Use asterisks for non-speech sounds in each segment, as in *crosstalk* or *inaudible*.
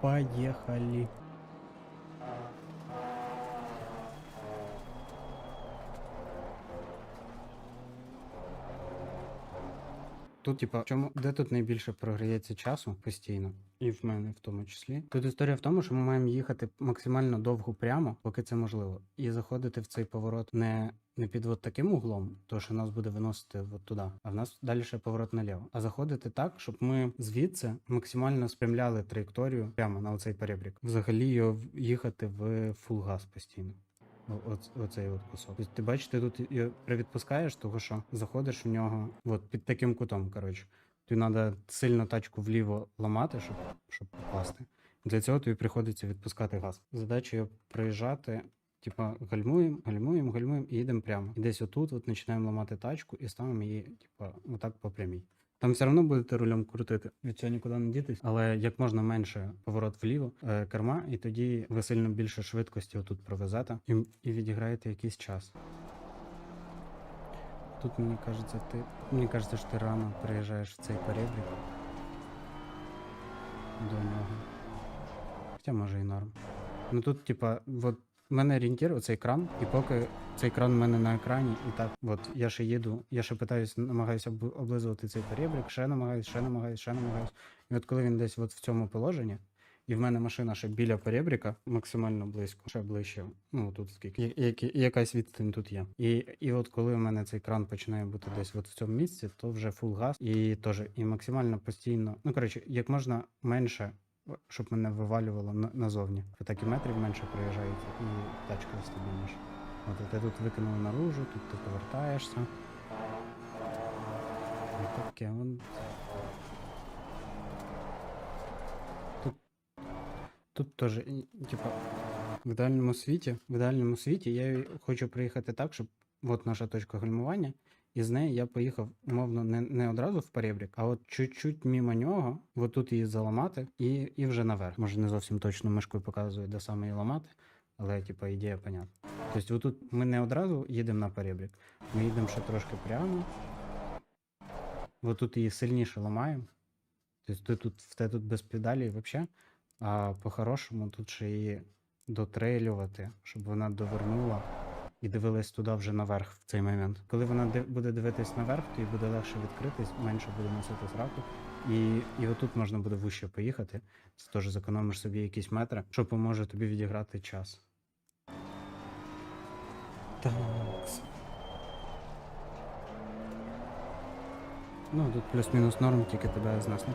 Поїхали. Тут, типа, чому, де тут найбільше програється часу постійно, і в мене в тому числі. Тут історія в тому, що ми маємо їхати максимально довго прямо, поки це можливо, і заходити в цей поворот не, не під от таким углом, то що нас буде виносити от туди, а в нас далі поворот наліво. А заходити так, щоб ми звідси максимально спрямляли траєкторію прямо на оцей перебрік. Взагалі його їхати в фул газ постійно. Оцей от кусок. Ти бачиш, ти тут і привідпускаєш, того що заходиш в нього от під таким кутом. Коротше, тобі треба сильно тачку вліво ламати, щоб, щоб попасти. Для цього тобі приходиться відпускати газ. Задача проїжджати. Типа гальмуємо, гальмуємо, гальмуємо і їдемо прямо. І десь отут от починаємо ламати тачку і ставимо її, типа, отак по прямій. Там все одно будете рулем крутити. Від цього нікуди не дітись, але як можна менше поворот вліво, е, керма, і тоді ви сильно більше швидкості отут провезете і, і відіграєте якийсь час. Тут мені кажеться, ти мені кажеться, що ти рано приїжджаєш в цей перебрік до нього. Хоча може і норм. Ну тут, типа, от в мене орієнтір, оцей кран, і поки цей кран в мене на екрані, і так, от я ще їду, я ще питаюсь, намагаюся облизувати цей перебрік, ще намагаюсь, ще намагаюсь, ще намагаюсь. І от коли він десь от в цьому положенні, і в мене машина ще біля перебріка, максимально близько, ще ближче. Ну тут скільки, я- якась відстань тут є. І, і от коли у мене цей кран починає бути десь от в цьому місці, то вже фул газ, і теж і максимально постійно. Ну коротше, як можна менше щоб мене вивалювало на- назовні. Так і метрів менше проїжджається, і тачка стабільніша. От ти тут викинули наружу, тут ти повертаєшся. Таке вон. Тут, тут теж, типа, в ідеальному світі, в ідеальному світі я хочу приїхати так, щоб от наша точка гальмування, і з неї я поїхав, умовно, не, не одразу в перебрік, а от чуть-чуть мимо нього, от тут її заламати, і, і вже наверх. Може, не зовсім точно мишкою показує, де саме її ламати, але типа ідея понятна. Тобто, отут ми не одразу їдемо на перебрік, ми їдемо ще трошки прямо. От тут її сильніше ламаємо. Тобто ти тут в те тут без педалі взагалі, а по-хорошому тут ще її дотрейлювати, щоб вона довернула і дивилась туди вже наверх в цей момент. Коли вона буде дивитись наверх, то їй буде легше відкритись, менше буде носити сраку. І, і отут можна буде вище поїхати. Це теж зекономиш собі якісь метри, що поможе тобі відіграти час. Так. Ну, тут плюс-мінус норм, тільки тебе знесли.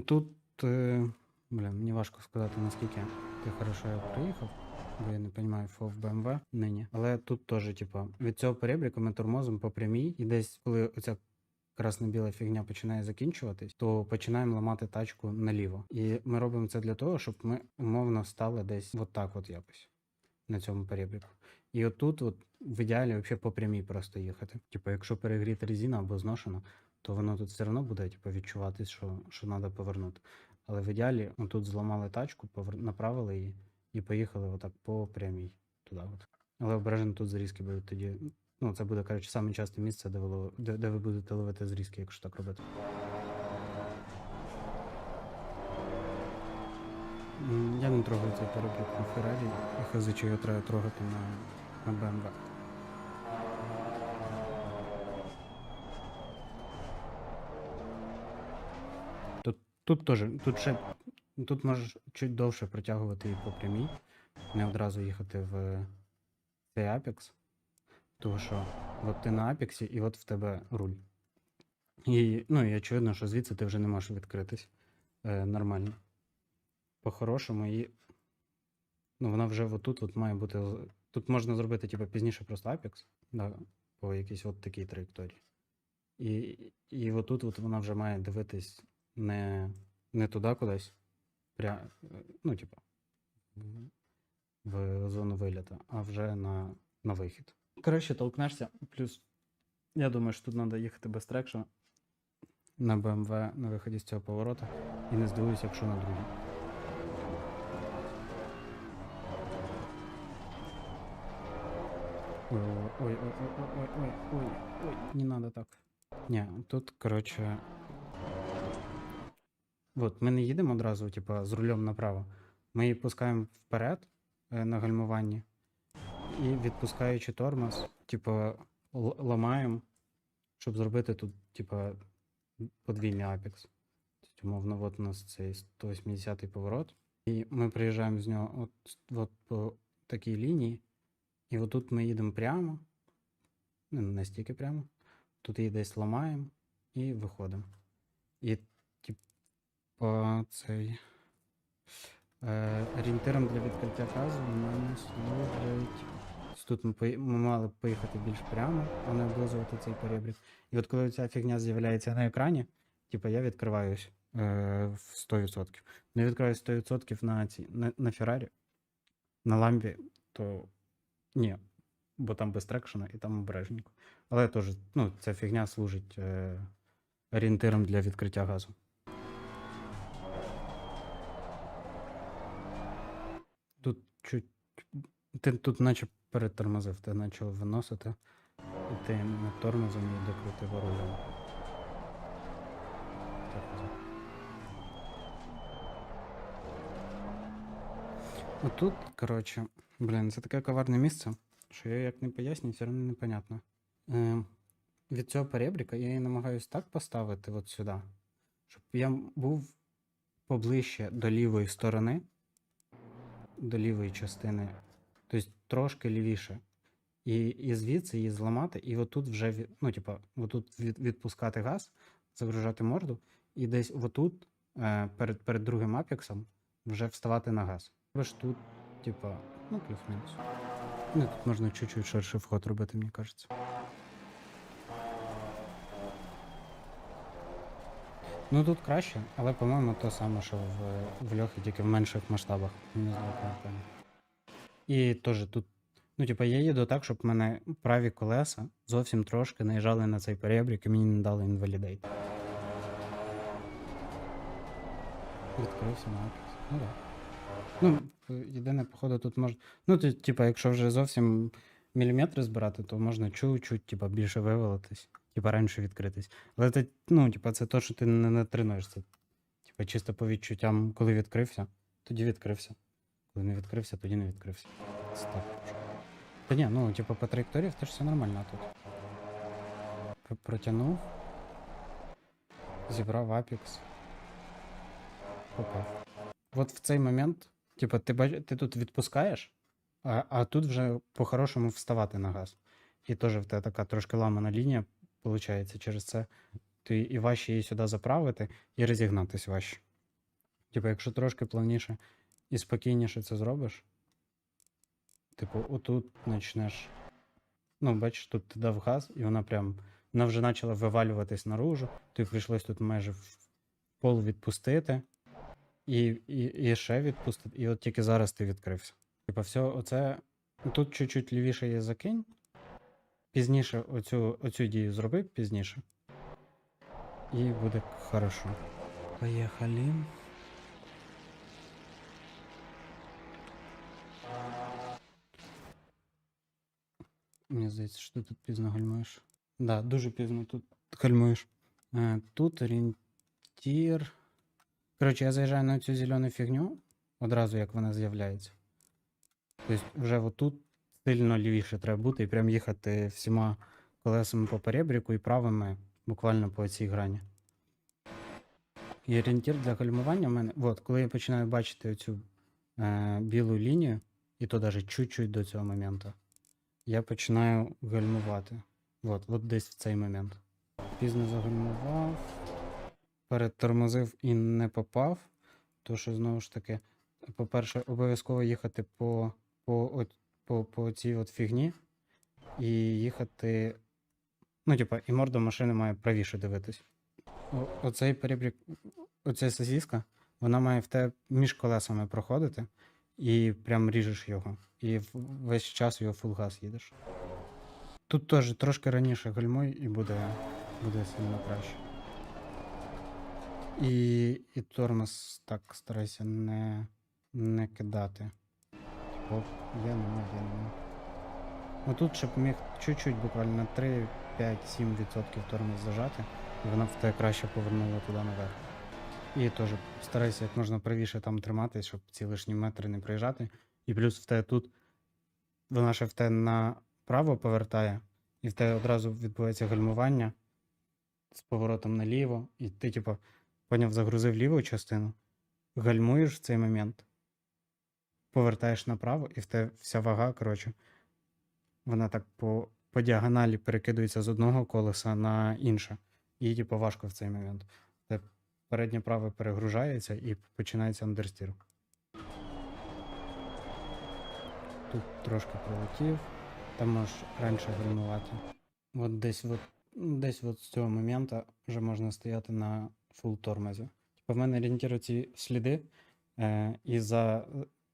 Тут, е, бля, мені важко сказати, наскільки ти хорошо я приїхав, бо я не розумію фов BMW нині. Але тут теж, типа, від цього перебріку ми тормозимо по прямій, і десь, коли оця красно-біла фігня починає закінчуватись, то починаємо ламати тачку наліво. І ми робимо це для того, щоб ми умовно стали десь от так от якось на цьому перебріку. І отут, от, в ідеалі, взагалі по прямій просто їхати. Типу, якщо перегріта резина або зношена, то воно тут все одно буде типу, відчувати, що, що треба повернути. Але в ідеалі тут зламали тачку, повер... направили її і поїхали отак по прямій туди. От. Але обережно тут зрізки будуть тоді. Ну, це буде, коротше, саме часте місце, де ви, де, де ви будете ловити зрізки, якщо так робити. Я не трогаю цей перебіг на Феррарі, і хз, чи його треба трогати на, на BMW. Тут, теж, тут ще, тут можеш чуть довше протягувати її по прямій, не одразу їхати в цей Apex, тому що от ти на Апексі і от в тебе руль. І, ну, і очевидно, що звідси ти вже не можеш відкритись е, нормально. По-хорошому, і ну, вона вже отут от має бути. Тут можна зробити, типу, пізніше просто Apex, да, по якійсь от такій траєкторії. І, і отут от вона вже має дивитись не, не туди кудись. Пря... Ну, типу, в зону виліту, а вже на на вихід. Коротше, толкнешся, плюс я думаю, що тут треба їхати без трекшена на БМВ на виході з цього повороту і не здивуюся, якщо на другій. Ой-ой-ой-ой-ой-ой-ой-ой, не надо так. Ні, тут, коротше. От, ми не їдемо одразу, типа, з рулем направо. Ми її пускаємо вперед е, на гальмуванні. І відпускаючи тормоз, типа, л- ламаємо, щоб зробити тут, типа, подвійний апекс. Тобто, умовно, от у нас цей 180-й поворот. І ми приїжджаємо з нього от, от по такій лінії. І отут ми їдемо прямо. Ну, не настільки прямо. Тут її десь ламаємо і виходимо. І, типа, цей. Е, орієнтиром для відкриття газу у мене служить. Тут ми, пої- ми мали поїхати більш прямо, а не облизувати цей перебрік. І от коли ця фігня з'являється на екрані, типа я відкриваюсь е, в 100%. Не відкриваюсь 100% на, ці, на, на Феррарі, на ламбі, то ні, бо там без трекшена і там обережненько. Але теж, ну, ця фігня служить е, орієнтиром для відкриття газу. Тут чуть. Ти тут наче перетормозив, ти почав виносити, і ти не тормозом і докрутив. Тормозом. Отут, коротше, блін, це таке коварне місце, що я як не пояснюю, все одно непонятно. Е, від цього перебріка я її намагаюсь так поставити от сюди, щоб я був поближче до лівої сторони, до лівої частини, тобто трошки лівіше. І, і звідси її зламати, і отут вже ну, типа, отут від, відпускати газ, загружати морду, і десь отут, е, перед, перед другим апексом, вже вставати на газ. Ж тут, типа, ну, плюс-мінус. Ну, тут можна чуть-чуть ширший вход робити, мені кажеться. Ну тут краще, але, по-моєму, то саме, що в, в льохи, тільки в менших масштабах. Не знаю. І теж тут, ну, типа, я їду так, щоб мене праві колеса зовсім трошки наїжджали на цей перебрік і мені не дали інвалідейт. Відкрився на апекс. Ну так. Ну, єдине, походу, тут можна. Ну, ти, типа, якщо вже зовсім міліметри збирати, то можна чуть-чуть, типа, більше вивалитись, типа раніше відкритись. Але це, ну, типа, це то, що ти не натренуєшся. Типа, чисто по відчуттям, коли відкрився, тоді відкрився. Коли не відкрився, тоді не відкрився. Це так. Та ні, ну, типа, по траєкторії теж все нормально тут. Протягнув. Зібрав апікс. Попав. От в цей момент, типа, ти, ти тут відпускаєш, а, а тут вже по-хорошому вставати на газ. І теж в тебе така трошки ламана лінія, виходить, через це. Ти і важче її сюди заправити і розігнатись важче. Типу, якщо трошки плавніше і спокійніше це зробиш, типу, отут почнеш. Ну, бачиш, тут ти дав газ, і вона прям вона вже почала вивалюватись наружу, тобі прийшлось тут майже в пол відпустити. І, і, і ще відпустити, і от тільки зараз ти відкрився. Типа, все, оце. Тут чуть-чуть лівіше є закинь. Пізніше оцю, оцю дію зроби пізніше. І буде хорошо. Поїхали. Мені здається, що ти тут пізно гальмуєш. Да, дуже пізно тут гальмуєш. Е, тут орієнтір. Коротше, я заїжджаю на цю зелену фігню одразу, як вона з'являється. Тобто, вже отут сильно лівіше треба бути і прям їхати всіма колесами по перебріку і правими буквально по цій грані. І орієнтір для гальмування в мене. От, коли я починаю бачити оцю е, білу лінію, і то навіть чуть-чуть до цього моменту, я починаю гальмувати. От, от десь в цей момент. Пізно загальмував перетормозив і не попав. То що знову ж таки, по-перше, обов'язково їхати по, по, по, по цій от фігні і їхати. Ну, типа, і морда машини має правіше дивитись. О, оцей перебрік, оця сосіска, вона має в те між колесами проходити і прям ріжеш його. І весь час його фул газ їдеш. Тут теж трошки раніше гальмуй і буде, буде сильно краще. І, і тормоз так старайся не, не кидати. Типу, є, нема, є, нема. Ну тут, щоб міг чуть-чуть буквально на 3, 5, 7% тормоз зажати, і вона в те краще повернула туди наверх. І теж старайся як можна правіше там триматись, щоб ці лишні метри не проїжджати. І плюс в те тут вона ще в те направо повертає, і в те одразу відбувається гальмування з поворотом наліво, і ти, типу, поняв, загрузив ліву частину, гальмуєш в цей момент, повертаєш направо, і в те вся вага, коротше, вона так по, по діагоналі перекидується з одного колеса на інше. І, типу, важко в цей момент. Те переднє праве перегружається і починається андерстір. Тут трошки прилетів, там можеш раніше гальмувати. От десь от, десь от з цього моменту вже можна стояти на фул тормозі. Типу, в мене орієнтірують ці сліди, е, і за.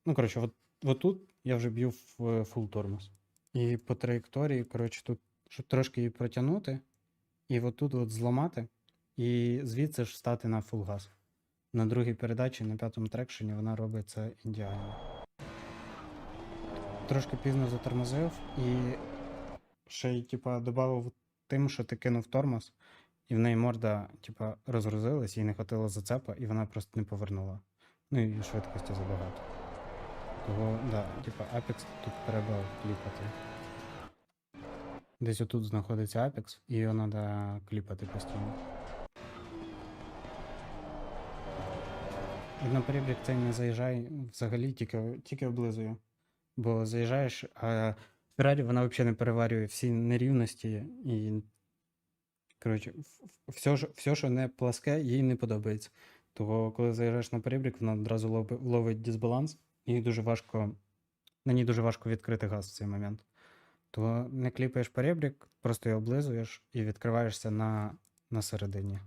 Е, Ну, коротше, от, от тут я вже б'ю в е, фул тормоз. І по траєкторії, коротше, тут, щоб трошки її протягнути, і отут от зламати, і звідси ж стати на фул газ. На другій передачі, на п'ятому трекшені, вона робить це ідеально. Трошки пізно затормозив і ще й, типа, додав тим, що ти кинув тормоз, і в неї морда, типа, розгрузилась, їй не хватило зацепа, і вона просто не повернула. Ну і швидкості забагато. Того, да, типа, Apex тут треба кліпати. Десь отут знаходиться Apex, і його треба кліпати постійно. І на перебіг цей не заїжджай взагалі, тільки, тільки облизую. Бо заїжджаєш, а Феррарі вона взагалі не переварює всі нерівності і. Коротше, все, все, що не пласке, їй не подобається. Того, коли заїжджаєш на перебіг, вона одразу лови- ловить дисбаланс, і дуже важко, на ній дуже важко відкрити газ в цей момент. То не кліпаєш перебрік, просто його облизуєш і відкриваєшся на, на середині.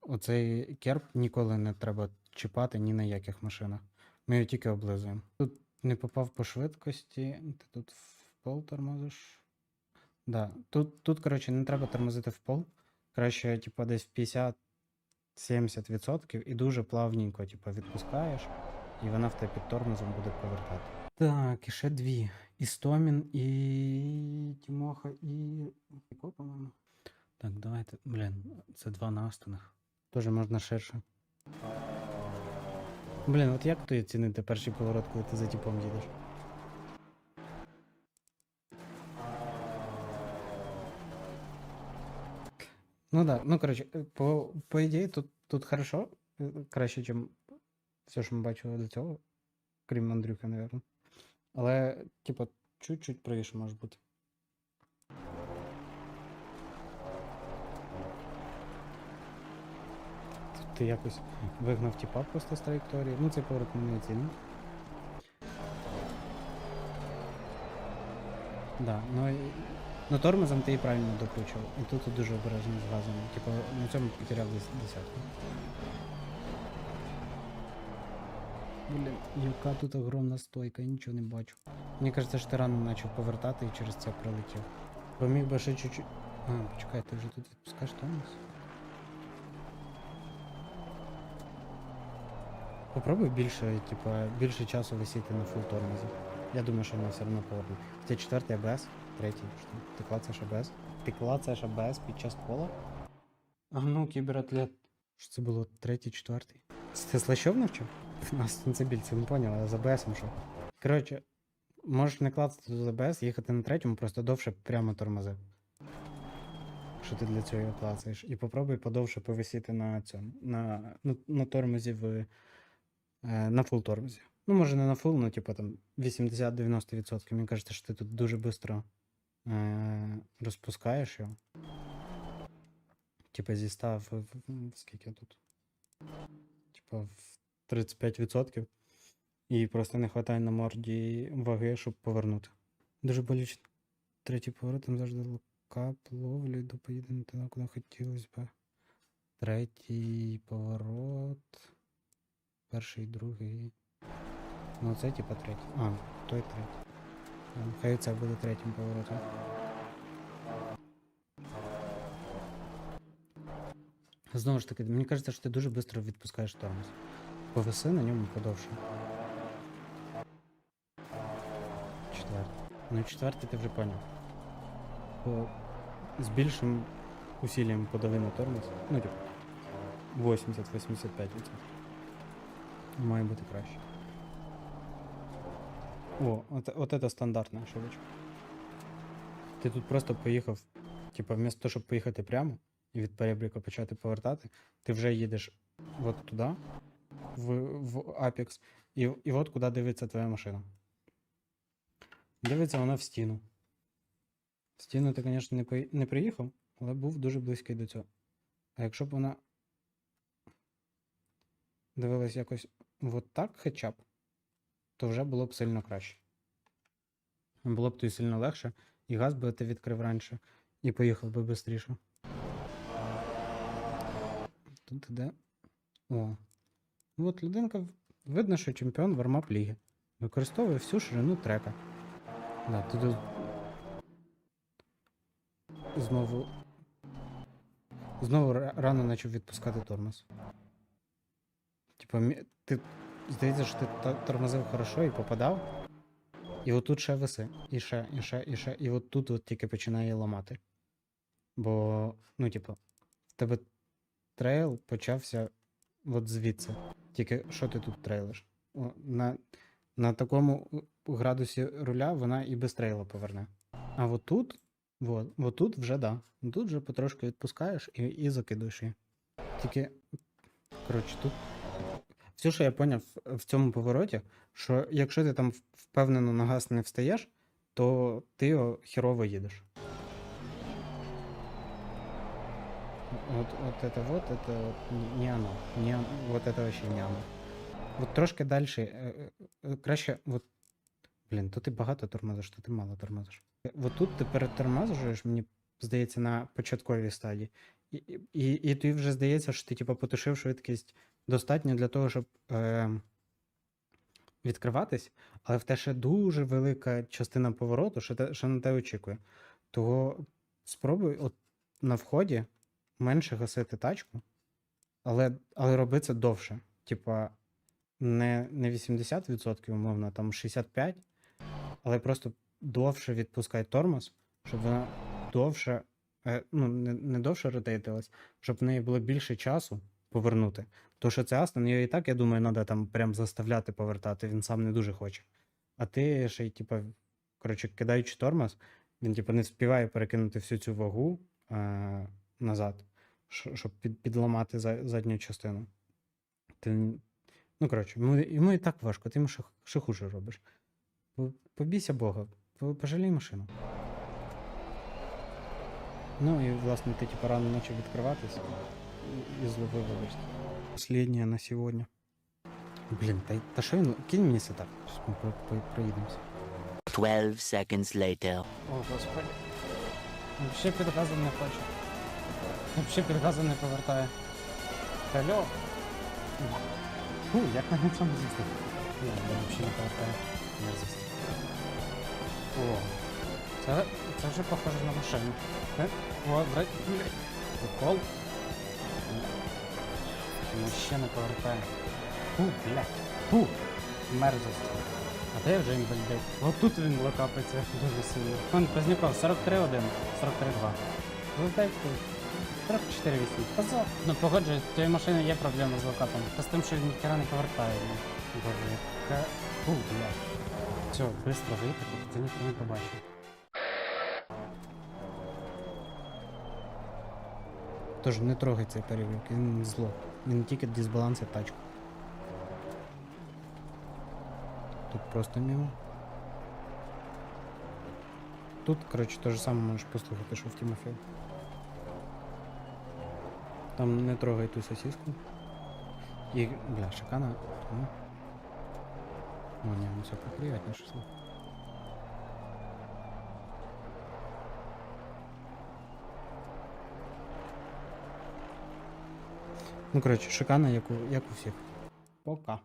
Оцей керп ніколи не треба чіпати ні на яких машинах. Ми його тільки облизуємо. Тут не попав по швидкості. Ти тут в пол тормозиш. Да. Тут, тут, коротше, не треба тормозити в пол. Краще, типу, десь в 50-70% і дуже плавненько, типу, відпускаєш, і вона в тебе під тормозом буде повертати. Так, і ще дві. Істомін і Тімоха і. Яко, по-моєму? Так, давайте. Блін, це два настаних. Тоже можна ширше. Блін, от як тобі оцінити перший поворот, коли ти за типом їдеш? Ну да, ну коротше, е, по, по ідеї тут, тут хорошо, е, краще, ніж все, що ми бачили до цього, крім Андрюха, напевно. Але, типа, чуть-чуть правіше може бути. Ти якось вигнав тіпа просто з траєкторії. Ну, цей поворот не оцінив. Да, ну і ну тормозом ти і правильно докручував. І тут дуже обережно з газом. Типу, на цьому потеряв десь десятку. Блін, яка тут огромна стойка, я нічого не бачу. Мені кажеться, що ти рано почав повертати і через це пролетів. Бо міг би ще чуть-чуть. А, почекай, ти вже тут відпускаєш тормоз? Попробуй більше, типа, більше часу висіти на фул тормозі. Я думаю, що вона все одно поверне. Хоча четвертий АБС, третій. Що? Ти клацаєш АБС? Ти клацаєш АБС під час кола? А ну, кібератлет. Що це було третій, четвертий? Це ти слащов навчив? *laughs* Нас це не поняв, а з АБСом що? Коротше, можеш не клацати з АБС, їхати на третьому, просто довше прямо тормози. Що ти для цього його клацаєш. І попробуй подовше повисіти на цьому, на, на, на тормозі в. е, На фул тормозі. Ну, може, не на фул, ну, типу там 80-90%. Мені кажеться, що ти тут дуже швидко е, розпускаєш його. Типа зі 100 в, в, в скільки тут? Типа в 35%. І просто не вистачає на морді ваги, щоб повернути. Дуже болюче. Третій поворот там завжди локап, ловлю до поїдемо туди, куди хотілося б. Третій поворот. Перший, другий. Ну, це типа третій. А, той третій. Хай це буде третім поворотом. Знову ж таки, мені кажеться, що ти дуже швидко відпускаєш тормоз. Повиси на ньому подовше. Четвертий. Ну, четвертий ти вже поняв. По... З більшим усіллям подави на тормоз. Ну, типу, 80-85%. Має бути краще. О, от, это стандартна ошибочка. Ти тут просто поїхав, типа, вмісто того, щоб поїхати прямо і від перебріка почати повертати, ти вже їдеш от туди, в, в Apex, і, і от куди дивиться твоя машина. Дивиться вона в стіну. В стіну ти, звісно, не, не приїхав, але був дуже близький до цього. А якщо б вона дивилась якось от так хоча б, то вже було б сильно краще. Було б тобі сильно легше, і газ би ти відкрив раніше, і поїхав би швидше. Тут іде. О. Ну От людинка, видно, що чемпіон вармап ліги. Використовує всю ширину трека. Да, тут знову. Знову рано почав відпускати тормоз. Типа, ти здається, що ти тормозив хорошо і попадав. І отут ще виси. І ще, і ще, і ще. І от от тільки починає ламати. Бо, ну, типу, в тебе трейл почався от звідси. Тільки що ти тут трейлиш? О, на, на такому градусі руля вона і без трейла поверне. А от тут, от, от тут вже да. Тут вже потрошки відпускаєш і, і закидуєш її. Тільки, коротше, тут. Все, що я поняв в цьому повороті, що якщо ти там впевнено на газ не встаєш, то ти його херово їдеш. Вот, вот это вот, это вот не- не оно. Не, он- вот это вообще не оно. От трошки далі. е, е, Краще, от. Блін, то ти багато тормозиш, то ти мало тормозиш. Е, От тут ти перетормозуєш, мені здається, на початковій стадії. І, і, і, і тобі вже здається, що ти типу, потушив швидкість достатньо для того, щоб е, відкриватись, але в те ще дуже велика частина повороту, що, те, що на те очікує. Того спробуй от на вході менше гасити тачку, але, але роби це довше. Типа, не, не 80%, умовно, там 65%, але просто довше відпускай тормоз, щоб вона довше, е, ну, не, не довше ротейтилась, щоб в неї було більше часу повернути. То, що це Астон, його і так, я думаю, треба там прям заставляти повертати, він сам не дуже хоче. А ти ще й, типа, коротше, кидаючи тормоз, він, типа, не встигає перекинути всю цю вагу е, назад, щоб під, підламати задню частину. Ти, ну, коротше, йому, йому і так важко, ти йому ще, ще хуже робиш. Побійся Бога, пожалій машину. Ну і, власне, ти типу рано почав відкриватись і, зловив вибачте. Последнее на сьогодні. Блін, та, та що він. Кинь мені сетап. Щас ми про, про, проїдемося. 12 seconds later. О, господи. Вообще під не хоче. Вообще під газом не повертає. Алло. Фу, як на цьому зістив? Ні, він взагалі не повертає. Мерзость. О. Це, це вже похоже на машину. Е, О, блядь. Прикол. Він ще не повертає. Фу, блядь. Фу. Мерзость. А де вже він блядь? От тут він локапиться дуже сильно. Вон Позняков 43-1, 43-2. Вилтай тут. 44 8. Позор. Ну погоджуюсь, в цієї машини є проблема з локапом. Та з тим, що він ніхера не повертає. Ну, Боже, яка... Фу, блядь. Все, швидко виїхати, ти ніхто не побачив. Тож не трогай цей перевірок, він зло. Він тільки дисбалансить тачку. Тут просто мимо. Тут, коротше, те ж саме можеш послухати, що в Тимофей. Там не трогай ту сосиску. І, бля, шикана. Ну. О, ні, ну все поприятніше слухай. Ну, коротше, шикана, як у, як у всіх. Пока.